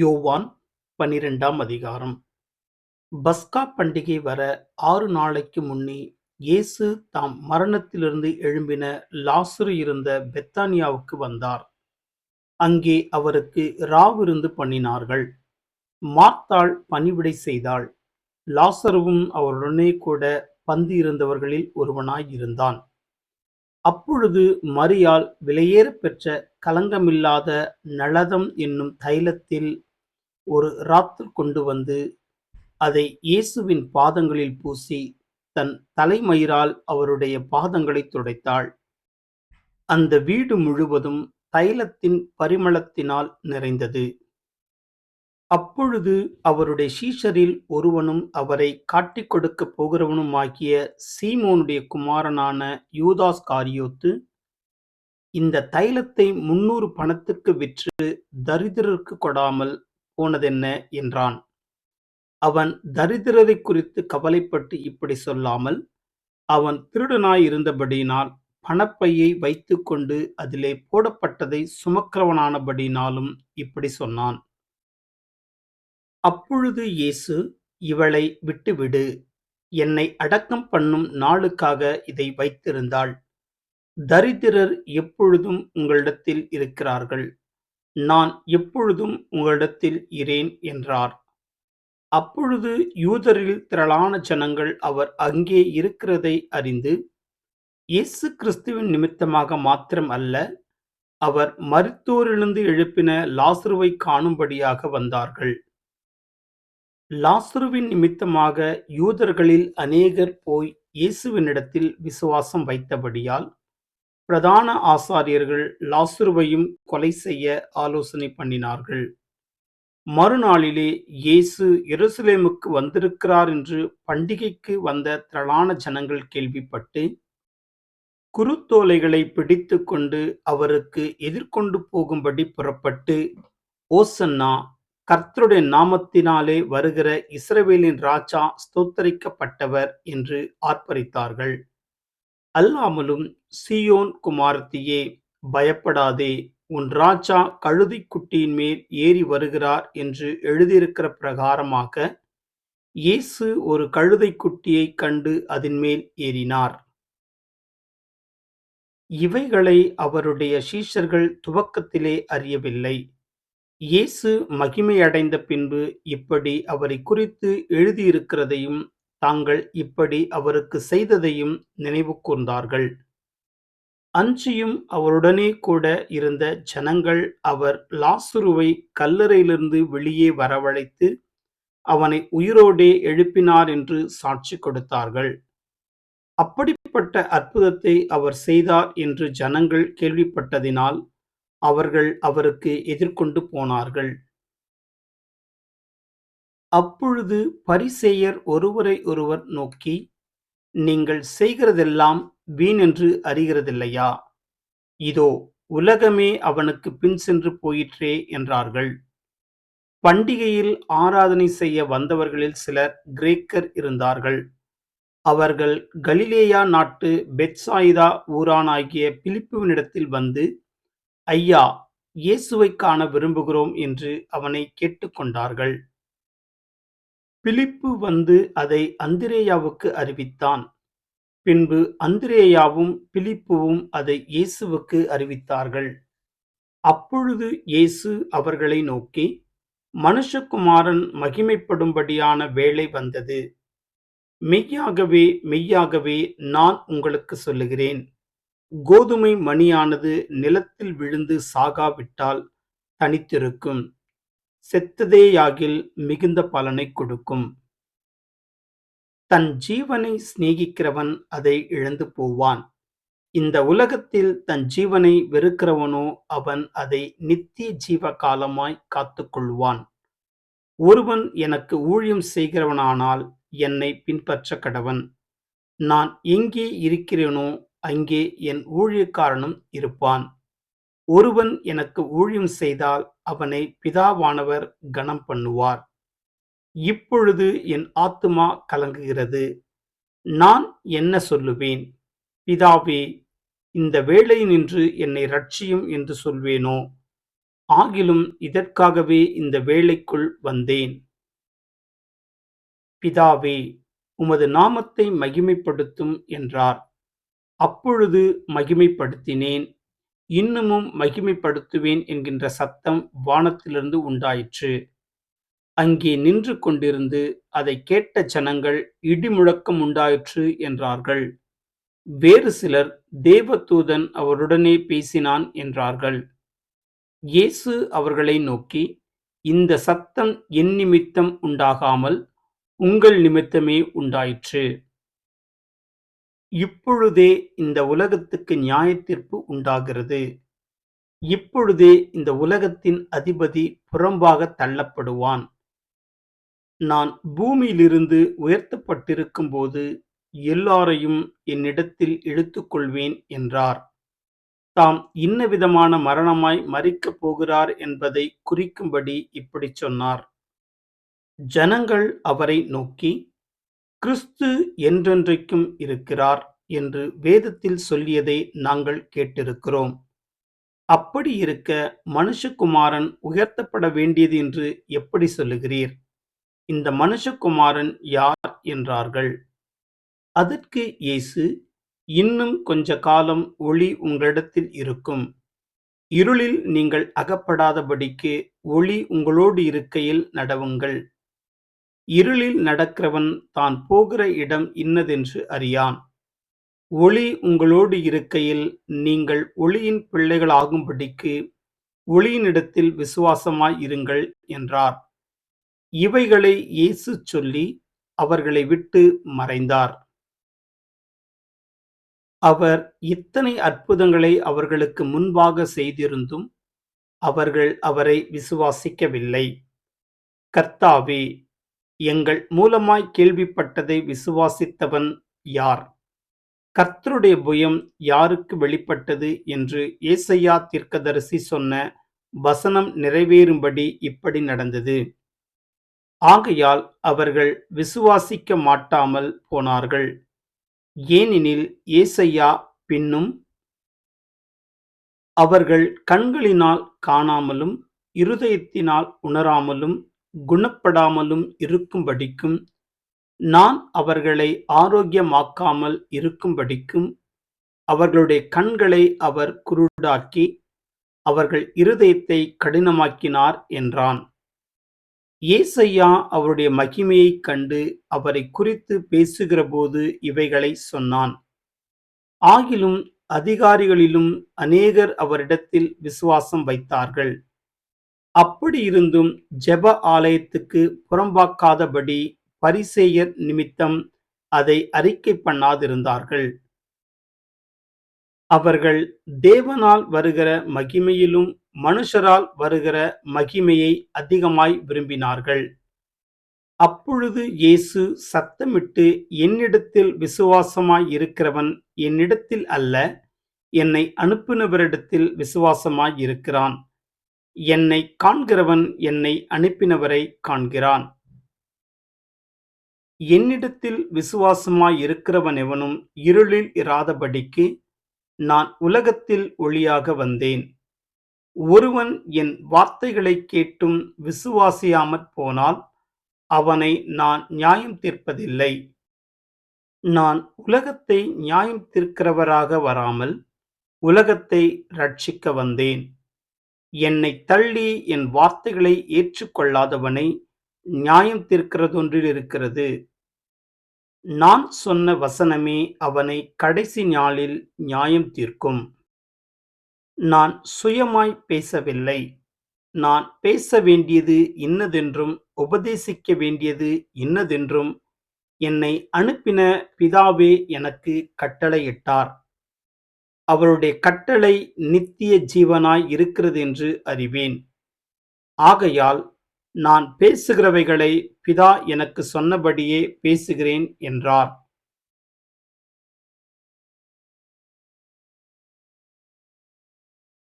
யோவான் பனிரெண்டாம் அதிகாரம். பஸ்கா பண்டிகை வர ஆறு நாளைக்கு முன்னே இயேசு தாம் மரணத்திலிருந்து எழும்பின லாசரு இருந்த பெத்தானியாவுக்கு வந்தார். அங்கே அவருக்கு ராவிருந்து பண்ணினார்கள். மார்த்தாள் பணிவிடை செய்தாள். லாசருவும் அவருடனே கூட பந்து இருந்தவர்களில் ஒருவனாய் இருந்தான். அப்பொழுது மரியாள் விலையேற பெற்ற கலங்கமில்லாத நளதம் என்னும் தைலத்தில் ஒரு ராத்து கொண்டு வந்து அதை இயேசுவின் பாதங்களில் பூசி தன் தலைமயிரால் அவருடைய பாதங்களைத் துடைத்தாள். அந்த வீடு முழுவதும் தைலத்தின் பரிமளத்தினால் நிறைந்தது. அப்பொழுது அவருடைய சீஷரில் ஒருவனும் அவரை காட்டிக் கொடுக்கப் போகிறவனுமாகிய சீமோனுடைய குமாரனான யூதாஸ் காரியோத்து இந்த தைலத்தை முன்னூறு பணத்துக்கு விற்று தரித்திரருக்கு கொடாமல் போனதென்ன? என்றான். அவன் தரித்திரரை குறித்து கவலைப்பட்டு இப்படி சொல்லாமல் அவன் திருடனாயிருந்தபடியினால் பணப்பையை வைத்துக்கொண்டு அதிலே போடப்பட்டதை சுமக்கிறவனானபடினாலும் இப்படி சொன்னான். அப்பொழுது இயேசு இவளை விட்டுவிடு. என்னை அடக்கம் பண்ணும் நாளுக்காக இதை வைத்திருந்தாள். தரித்திரர் எப்பொழுதும் உங்களிடத்தில் இருக்கிறார்கள். நான் எப்பொழுதும் உங்களிடத்தில் இரேன் என்றார். அப்பொழுது யூதரில் திரளான ஜனங்கள் அவர் அங்கே இருக்கிறதை அறிந்து இயேசு கிறிஸ்துவின் நிமித்தமாக மாத்திரம் அல்ல அவர் மருத்துவரிலிருந்து எழுப்பின லாசுருவை காணும்படியாக வந்தார்கள். லாசுருவின் நிமித்தமாக யூதர்களில் அநேகர் போய் இயேசுவினிடத்தில் விசுவாசம் வைத்தபடியால் பிரதான ஆசாரியர்கள் லாசுருவையும் கொலை செய்ய ஆலோசனை பண்ணினார்கள். மறுநாளிலே இயேசு எருசலேமுக்கு வந்திருக்கிறார் என்று பண்டிகைக்கு வந்த திரளான ஜனங்கள் கேள்விப்பட்டு குருத்தோலைகளை பிடித்து கொண்டு அவருக்கு எதிர்கொண்டு போகும்படி புறப்பட்டு ஓசன்னா கர்த்தருடைய நாமத்தினாலே வருகிற இஸ்ரவேலின் ராஜா ஸ்தோத்தரிக்கப்பட்டவர் என்று ஆர்ப்பரித்தார்கள். அல்லாமலும் சியோன் குமாரத்தியே பயப்படாதே உன் ராஜா கழுதை குட்டியின் மேல் ஏறி வருகிறார் என்று எழுதியிருக்கிற பிரகாரமாக இயேசு ஒரு கழுதை குட்டியை கண்டு அதன் மேல் ஏறினார். இவைகளை அவருடைய சீஷர்கள் துவக்கத்திலே அறியவில்லை. இயேசு மகிமையடைந்த பின்பு இப்படி அவரை குறித்து எழுதியிருக்கிறதையும் தாங்கள் இப்படி அவருக்கு செய்ததையும் நினைவு கூர்ந்தார்கள். அன்றியும் அவருடனே கூட இருந்த ஜனங்கள் அவர் லாசுருவை கல்லறையிலிருந்து வெளியே வரவழைத்து அவனை உயிரோடே எழுப்பினார் என்று சாட்சி கொடுத்தார்கள். அப்படிப்பட்ட அற்புதத்தை அவர் செய்தார் என்று ஜனங்கள் கேள்விப்பட்டதினால் அவர்கள் அவருக்கு எதிர்கொண்டு போனார்கள். அப்பொழுது பரிசேயர் ஒருவரை ஒருவர் நோக்கி நீங்கள் செய்கிறதெல்லாம் வீணென்று அறிகிறதில்லையா? இதோ உலகமே அவனுக்கு பின் சென்று போயிற்றே என்றார்கள். பண்டிகையில் ஆராதனை செய்ய வந்தவர்களில் சிலர் கிரேக்கர் இருந்தார்கள். அவர்கள் கலிலேயா நாட்டு பெட்சாயிதா ஊரானாகிய பிலிப்புவினிடத்தில் வந்து ஐயா இயேசுவை காண விரும்புகிறோம் என்று அவனை கேட்டுக்கொண்டார்கள். பிலிப்பு வந்து அதை அந்திரேயாவுக்கு அறிவித்தான். பின்பு அந்திரேயாவும் பிலிப்புவும் அதை இயேசுவுக்கு அறிவித்தார்கள். அப்பொழுது இயேசு அவர்களை நோக்கி மனுஷகுமாரன் மகிமைப்படும்படியான வேலை வந்தது. மெய்யாகவே மெய்யாகவே நான் உங்களுக்கு சொல்லுகிறேன். கோதுமை மணியானது நிலத்தில் விழுந்து சாகாவிட்டால் தனித்திருக்கும். செத்ததேயாகில் மிகுந்த பலனை கொடுக்கும். தன் ஜீவனை சிநேகிக்கிறவன் அதை இழந்து போவான். இந்த உலகத்தில் தன் ஜீவனை வெறுக்கிறவனோ அவன் அதை நித்திய ஜீவ காலமாய் காத்துக்கொள்வான். ஒருவன் எனக்கு ஊழியம் செய்கிறவனானால் என்னை பின்பற்ற கடவன். நான் எங்கே இருக்கிறேனோ அங்கே என் ஊழியக்காரனும் இருப்பான். ஒருவன் எனக்கு ஊழியம் செய்தால் அவனை பிதாவானவர் கனம் பண்ணுவார். இப்பொழுது என் ஆத்துமா கலங்குகிறது. நான் என்ன சொல்லுவேன்? பிதாவே இந்த வேளை நின்று என்னை ரட்சியும் என்று சொல்வேனோ? ஆகிலும் இதற்காகவே இந்த வேளைக்குள் வந்தேன். பிதாவே, உமது நாமத்தை மகிமைப்படுத்தும் என்றார். அப்பொழுது மகிமைப்படுத்தினேன், இன்னமும் மகிமைப்படுத்துவேன் என்கின்ற சத்தம் வானத்திலிருந்து உண்டாயிற்று. அங்கே நின்று கொண்டிருந்து அதைக் கேட்ட ஜனங்கள் இடிமுழக்கம் உண்டாயிற்று என்றார்கள். வேறு சிலர் தேவதூதன் அவருடனே பேசினான் என்றார்கள். இயேசு அவர்களை நோக்கி, இந்த சத்தம் என் நிமித்தம் உண்டாகாமல் உங்கள் நிமித்தமே உண்டாயிற்று. இப்பொழுதே இந்த உலகத்துக்கு நியாயத்தீர்ப்பு உண்டாகிறது. இப்பொழுதே இந்த உலகத்தின் அதிபதி புறம்பாகத் தள்ளப்படுவான். நான் பூமியிலிருந்து உயர்த்தப்பட்டிருக்கும்போது எல்லாரையும் என்னிடத்தில் இழுத்துக்கொள்வேன் என்றார். தாம் இன்னவிதமான மரணமாய் மறிக்கப் போகிறார் என்பதை குறிக்கும்படி இப்படிச் சொன்னார். ஜனங்கள் அவரை நோக்கி, கிறிஸ்து என்றென்றைக்கும் இருக்கிறார் என்று வேதத்தில் சொல்லியதை நாங்கள் கேட்டிருக்கிறோம். அப்படி இருக்க மனுஷகுமாரன் உயர்த்தப்பட வேண்டியது என்று எப்படி சொல்லுகிறீர்? இந்த மனுஷகுமாரன் யார்? என்றார்கள். அதற்கு இயேசு, இன்னும் கொஞ்ச காலம் ஒளி உங்களிடத்தில் இருக்கும். இருளில் நீங்கள் அகப்படாதபடிக்கு ஒளி உங்களோடு இருக்கையில் நடவுங்கள். இருளில் நடக்கிறவன் தான் போகிற இடம் இன்னதென்று அறியான். ஒளி உங்களோடு இருக்கையில் நீங்கள் ஒளியின் பிள்ளைகளாகும்படிக்கு ஒளியினிடத்தில் விசுவாசமாய் இருங்கள் என்றார். இவைகளை இயேசு சொல்லி அவர்களை விட்டு மறைந்தார். அவர் இத்தனை அற்புதங்களை அவர்களுக்கு முன்பாக செய்திருந்தும் அவர்கள் அவரை விசுவாசிக்கவில்லை. கர்த்தாவே, எங்கள் மூலமாய் கேள்விப்பட்டதை விசுவாசித்தவன் யார்? கர்த்தருடைய புயம் யாருக்கு வெளிப்பட்டது என்று ஏசையா தீர்க்கதரிசி சொன்ன வசனம் நிறைவேறும்படி இப்படி நடந்தது. ஆகையால் அவர்கள் விசுவாசிக்க மாட்டாமல் போனார்கள். ஏனெனில் ஏசையா பின்னும் அவர்கள் கண்களினால் காணாமலும் இருதயத்தினால் உணராமலும் குணப்படாமலும் இருக்கும்படிக்கும் நான் அவர்களை ஆரோக்கியமாக்காமல் இருக்கும்படிக்கும் அவர்களுடைய கண்களை அவர் குருடாக்கி அவர்கள் இருதயத்தை கடினமாக்கினார் என்றான். ஏசையா அவருடைய மகிமையைக் கண்டு அவரை குறித்து பேசுகிறபோது இவைகளைச் சொன்னான். ஆகிலும் அதிகாரிகளிலும் அநேகர் அவரிடத்தில் விசுவாசம் வைத்தார்கள். அப்படியிருந்தும் ஜெப ஆலயத்துக்கு புறம்பாக்காதபடி பரிசேயர் நிமித்தம் அதை அறிக்கை பண்ணாதிருந்தார்கள். அவர்கள் தேவனால் வருகிற மகிமையிலும் மனுஷரால் வருகிற மகிமையை அதிகமாய் விரும்பினார்கள். அப்பொழுது இயேசு சத்தமிட்டு என்னிடத்தில் விசுவாசமாய் இருக்கிறவன் என்னிடத்தில் அல்ல, என்னை அனுப்பினவரிடத்தில் விசுவாசமாய் இருக்கிறான். என்னைக் காண்கிறவன் என்னை அனுப்பினவரை காண்கிறான். என்னிடத்தில் விசுவாசமாய் இருக்கிறவனெவனும் இருளில் இராதபடிக்கு நான் உலகத்தில் ஒளியாக வந்தேன். ஒருவன் என் வார்த்தைகளைக் கேட்டும் விசுவாசியாமற் போனால் அவனை நான் நியாயம் தீர்ப்பதில்லை. நான் உலகத்தை நியாயம் தீர்க்கிறவராக வராமல் உலகத்தை ரட்சிக்க வந்தேன். என்னைத் தள்ளி என் வார்த்தைகளை ஏற்றுக்கொள்ளாதவனை நியாயம் தீர்க்கிறதொன்றில் இருக்கிறது நான் சொன்ன வசனமே அவனை கடைசி நாளில் நியாயம் தீர்க்கும். நான் சுயமாய் பேசவில்லை. நான் பேச வேண்டியது இன்னதென்றும் உபதேசிக்க வேண்டியது இன்னதென்றும் என்னை அனுப்பின பிதாவே எனக்கு கட்டளையிட்டார். அவருடைய கட்டளை நித்திய ஜீவனாய் இருக்கிறது என்று அறிவேன். ஆகையால் நான் பேசுகிறவைகளை பிதா எனக்கு சொன்னபடியே பேசுகிறேன் என்றார்.